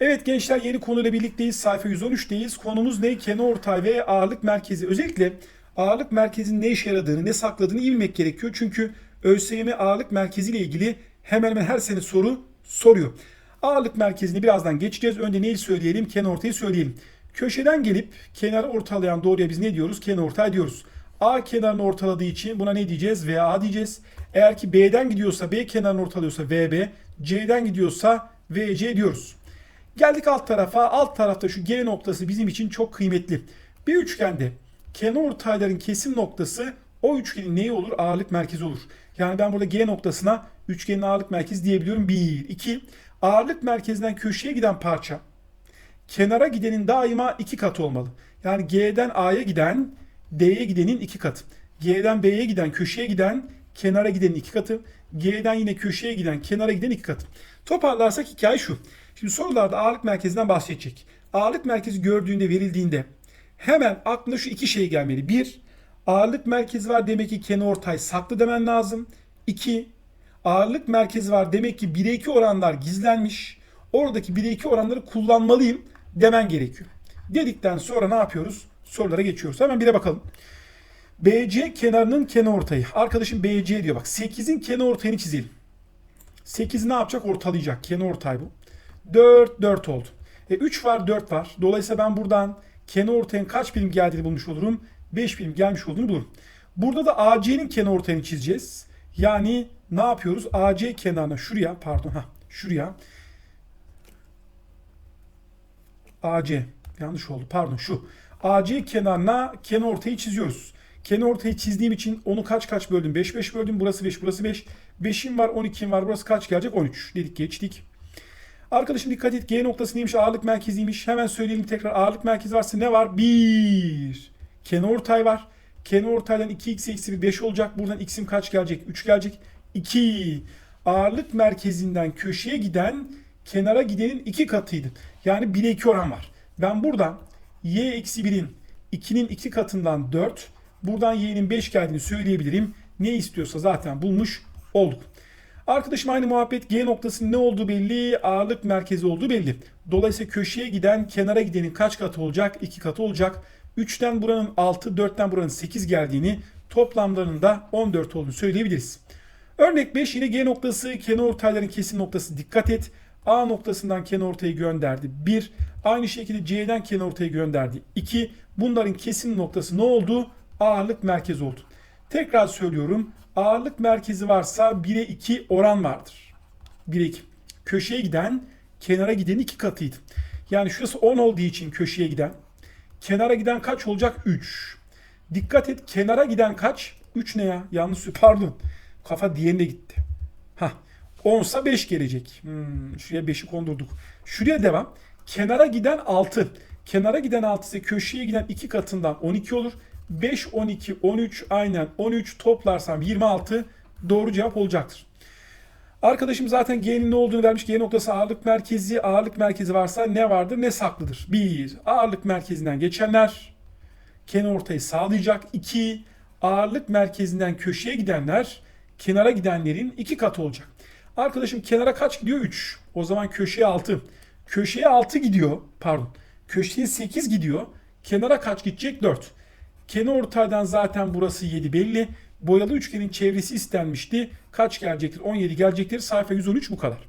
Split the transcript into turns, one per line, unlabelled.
Evet gençler yeni konuyla birlikteyiz. Sayfa 113'teyiz. Konumuz ne? Kenarortay ve ağırlık merkezi. Özellikle ağırlık merkezinin ne işe yaradığını, ne sakladığını iyi bilmek gerekiyor. Çünkü ÖSYM ağırlık merkezi ile ilgili hemen hemen her sene soru soruyor. Ağırlık merkezini birazdan geçeceğiz. Önce neyi söyleyelim? Kenarortayı söyleyelim. Köşeden gelip kenarı ortalayan doğruya biz ne diyoruz? Kenarortay diyoruz. A kenarını ortaladığı için buna ne diyeceğiz? VA diyeceğiz. Eğer ki B'den gidiyorsa B kenarını ortalıyorsa VB, C'den gidiyorsa VC diyoruz. Geldik alt tarafa. Alt tarafta şu G noktası bizim için çok kıymetli. Bir üçgende kenar ortayların kesim noktası o üçgenin neyi olur? Ağırlık merkezi olur. Yani ben burada G noktasına üçgenin ağırlık merkezi diyebiliyorum. 1, 2. Ağırlık merkezinden köşeye giden parça kenara gidenin daima iki katı olmalı. Yani G'den A'ya giden D'ye gidenin iki katı. G'den B'ye giden köşeye giden kenara gidenin iki katı. G'den yine köşeye giden kenara giden iki katı. Toparlarsak hikaye şu. Şimdi sorularda ağırlık merkezinden bahsedecek. Ağırlık merkezi gördüğünde verildiğinde hemen aklına şu iki şey gelmeli. Bir, ağırlık merkezi var demek ki kenarortay saklı demen lazım. İki, ağırlık merkezi var demek ki 1'e 2 oranlar gizlenmiş. Oradaki 1'e 2 oranları kullanmalıyım demen gerekiyor. Dedikten sonra ne yapıyoruz? Sorulara geçiyoruz. Hemen bire bakalım. BC kenarının kenarortayı. Arkadaşım BC diyor bak 8'in kenarortayını çizelim. 8 ne yapacak? Ortalayacak. Kenarortay bu. 4, 4 oldu. E 3 var, 4 var. Dolayısıyla ben buradan kenarortayın kaç birim geldiğini bulmuş olurum. 5 birim gelmiş olduğunu bulurum. Burada da AC'nin kenarortayını çizeceğiz. Yani ne yapıyoruz? AC kenarına şuraya pardon ha şuraya AC yanlış oldu pardon şu AC kenarına kenarortayı çiziyoruz. Kenarortayı çizdiğim için onu kaç kaç böldüm? 5 5 böldüm. Burası 5 burası 5. 5'im var 12'im var. Burası kaç gelecek? 13 dedik geçtik. Arkadaşım dikkat et G noktası neymiş? Ağırlık merkeziymiş. Hemen söyleyelim tekrar. Ağırlık merkezi varsa ne var? 1. Kenarortay var. Kenarortaydan 2x eksi 1 5 olacak. Buradan x'im kaç gelecek? 3 gelecek. 2. Ağırlık merkezinden köşeye giden kenara gidenin 2 katıydı. Yani 1'e 2 oran var. Ben buradan y eksi 1'in 2'nin 2 katından 4. Buradan y'nin 5 geldiğini söyleyebilirim. Ne istiyorsa zaten bulmuş olduk. Arkadaşım aynı muhabbet G noktasının ne olduğu belli, ağırlık merkezi olduğu belli. Dolayısıyla köşeye giden, kenara gidenin kaç katı olacak? 2 katı olacak. 3'ten buranın 6, 4'ten buranın 8 geldiğini, toplamlarının da 14 olduğunu söyleyebiliriz. Örnek 5 yine G noktası, kenarortayların kesim noktası dikkat et. A noktasından kenarortayı gönderdi 1. Aynı şekilde C'den kenarortayı gönderdi 2. Bunların kesim noktası ne oldu? Ağırlık merkezi oldu. Tekrar söylüyorum. Ağırlık merkezi varsa 1'e 2 oran vardır. 1'e 2. Köşeye giden kenara giden 2 katıydı. Yani şurası 10 olduğu için köşeye giden. Kenara giden kaç olacak? 3. Dikkat et kenara giden kaç? 3 ne ya? Yanlış pardon. Kafa diğerine gitti. Hah. 10 ise 5 gelecek. Hmm, şuraya 5'i kondurduk. Şuraya devam. Kenara giden 6. Kenara giden 6 ise köşeye giden 2 katından 12 olur. 5, 12, 13 aynen 13 toplarsam 26 doğru cevap olacaktır. Arkadaşım zaten G'nin ne olduğunu vermiş. G noktası ağırlık merkezi. Ağırlık merkezi varsa ne vardır ne saklıdır? 1. Ağırlık merkezinden geçenler kenar ortayı sağlayacak. 2. Ağırlık merkezinden köşeye gidenler kenara gidenlerin 2 katı olacak. Arkadaşım kenara kaç gidiyor? 3. O zaman köşeye 6. Köşeye 6 gidiyor. Pardon. Köşeye 8 gidiyor. Kenara kaç gidecek? 4. Kenar ortaydan zaten burası 7 belli. Boyalı üçgenin çevresi istenmişti. Kaç gelecektir? 17 gelecektir. Sayfa 113 bu kadar.